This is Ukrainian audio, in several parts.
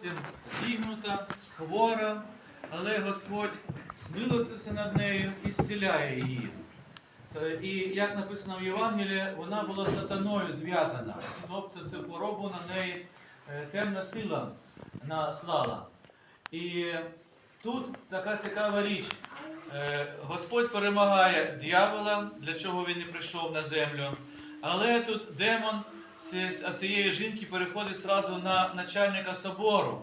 зовсім зігнута, хвора, але Господь змилився над нею і зціляє її. Е, І як написано в Євангелії, вона була сатаною зв'язана. Тобто цю хворобу на неї е, темна сила наслала. І тут така цікава річ. Е, Господь перемагає дьявола, для чого він і прийшов на землю. Але тут демон цієї жінки переходить зразу на начальника собору.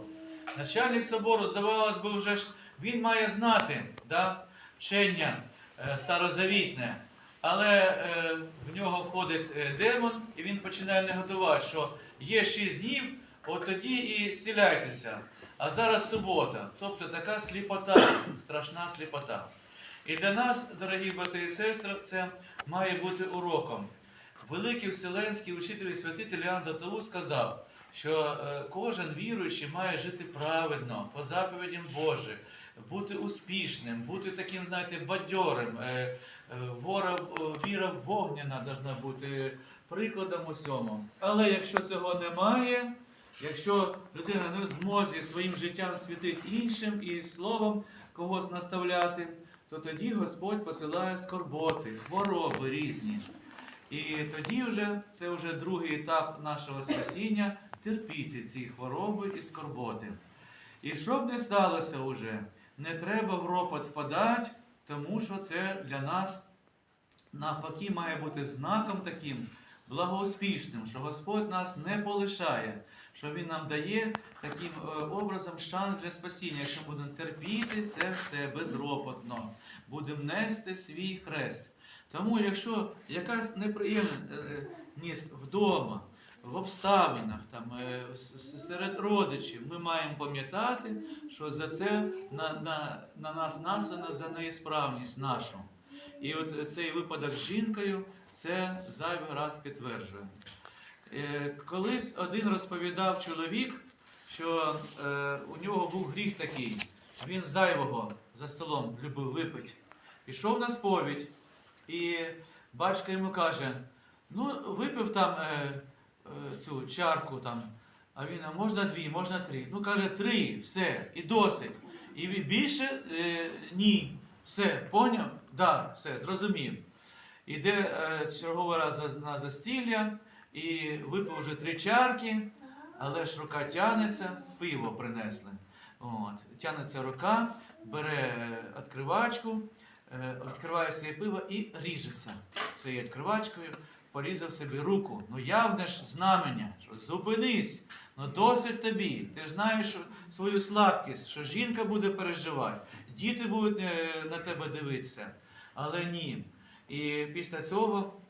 Начальник собору, здавалось би, вже ж він має знати да, вчення е, старозавітне. Але е, в нього входить е, демон, і він починає негодувати, що є шість днів, от тоді і зціляйтеся. А зараз субота, тобто така сліпота, страшна сліпота. І для нас, дорогі брати і сестри, це має бути уроком. Великий вселенський учитель і святитель Іоанн Златоуст сказав, що е, кожен віруючий має жити праведно, по заповідям Божих, бути успішним, бути таким, знаєте, бадьорим. Е, е, Вора, віра вогняна должна бути прикладом усьому. Але якщо цього немає, якщо людина не в змозі своїм життям світити іншим і словом когось наставляти, то тоді Господь посилає скорботи, хвороби різні. І тоді вже це вже другий етап нашого спасіння терпіти ці хвороби і скорботи. І щоб не сталося вже, не треба в ропот впадати, тому що це для нас навпаки має бути знаком таким благоуспішним, що Господь нас не полишає, що Він нам дає таким е, образом шанс для спасіння, якщо будемо терпіти це все безропотно, будемо нести свій хрест. Тому, якщо якась неприємність вдома, в обставинах, там, е, серед родичів, ми маємо пам'ятати, що за це на, на, на нас насана за неісправність нашу. І от цей випадок з жінкою це зайвий раз підтверджує. Е, Колись один розповідав чоловік, що е, у нього був гріх такий. Він зайвого за столом любив випити. Пішов на сповідь, і батько йому каже: ну, випив там е, е, цю чарку там. А він, а можна дві, можна три. Ну, каже, три, все, і досить. І більше е, ні. Все, поняв? Да, все, зрозумів. Іде е, черговий раз на застілля і випив вже три чарки, але ж рука тянеться, пиво принесли. От. Тянеться рука, бере е, відкривачку, відкриває своє пиво і ріжеться цією відкривачкою, порізав собі руку. Ну явне ж знамення, що зупинись, ну досить тобі. Ти знаєш свою слабкість, що жінка буде переживати, діти будуть е, на тебе дивитися. Але ні. І після цього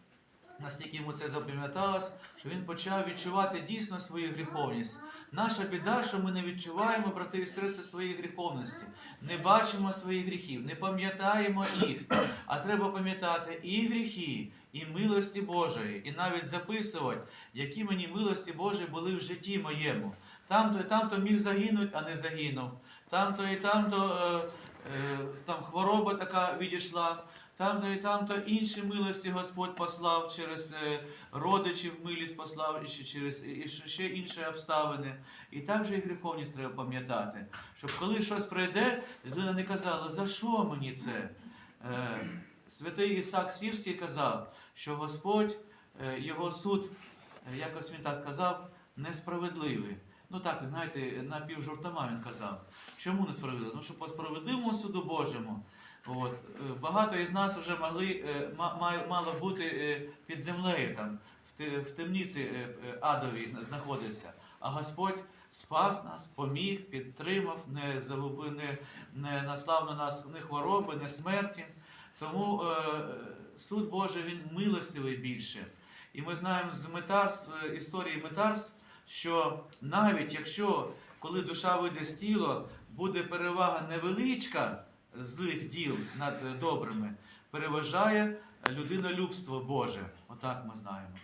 настільки йому це запам'яталось, що він почав відчувати дійсно свою гріховність. Наша біда, що ми не відчуваємо, брати і сестри, своєї гріховності, не бачимо своїх гріхів, не пам'ятаємо їх. А треба пам'ятати і гріхи, і милості Божої, і навіть записувати, які мені милості Божі були в житті моєму. Там-то і там-то міг загинути, а не загинув. Там-то і там-то е, е, там хвороба така відійшла. Там-то і там-то інші милості Господь послав через е, родичів милість послав і через ще- інші обставини. І також і гріховність треба пам'ятати, щоб коли щось прийде, людина не казала, за що мені це? Е, Святий Ісак Сірський казав, що Господь, е, його суд, якось він так казав, несправедливий. Ну так, знаєте, напівжартома він казав. Чому несправедливий? Ну, що по справедливому суду Божому. От, багато із нас вже могли, е, мало бути е, під землею, там, в, темниці е, адовій знаходиться. А Господь спас нас, поміг, підтримав, не загубив, не, не наслав на нас ні хвороби, ні смерті. Тому е, суд Божий він милостивий більше. І ми знаємо з метарств, історії метарств, що навіть якщо коли душа вийде з тіла, буде перевага невеличка злих діл над е, добрими, переважає людинолюбство Боже. Отак ми знаємо.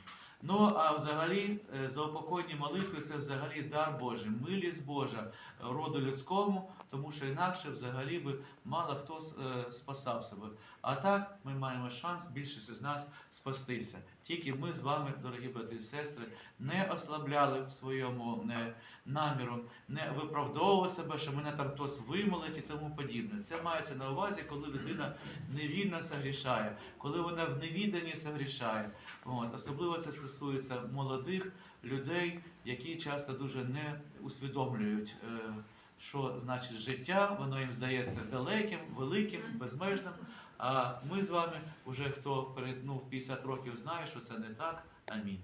Ну а взагалі е, заупокойні молитви це взагалі дар Божий, милість Божа роду людському, тому що інакше взагалі би мало хто е, спасав себе. А так ми маємо шанс більшість з нас спастися. Тільки ми з вами, дорогі брати і сестри, не ослабляли в своєму не, наміру, не виправдовували себе, що мене там хтось вимолить і тому подібне. Це мається на увазі, коли людина невільно согрішає, коли вона в невіданні согрішає. От. Особливо це стосується молодих людей, які часто дуже не усвідомлюють, е, що значить життя, воно їм здається далеким, великим, безмежним. А ми з вами, уже хто перетнув 50 років, знає, що це не так. Амінь.